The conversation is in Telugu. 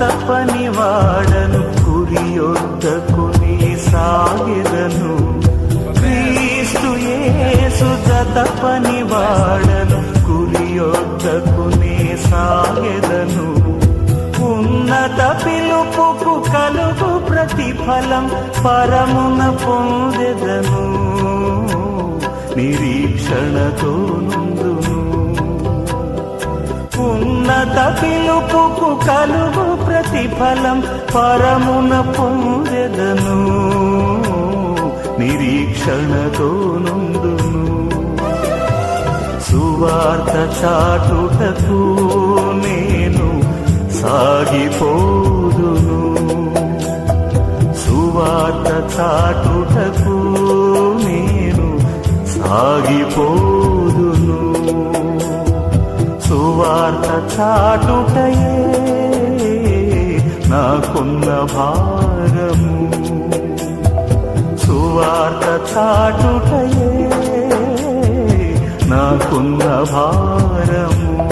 తపని వాడను కురియొద్దకు నీ సాగెదను. క్రీస్తు యేసు తపని వాడను కురియొద్దకు నీ సాగెదను. ఉన్నత పిలుపుకు కలుగు ప్రతిఫలం పరమున పొందెదను. నిరీక్షణతో నుండును ఉన్నత పిలుపుకు కలుగు ప్రతిఫలం పరమున పొందెదను. నిరీక్షణతో నుండును సువార్త చాటుటకు నేను సాగిపోదును. సువార్త చాటుటకు నేను సాగిపోదును. మాట చాటుటయే నాకున్న భారము. సువార్త చాటుటయే నాకున్న భారము.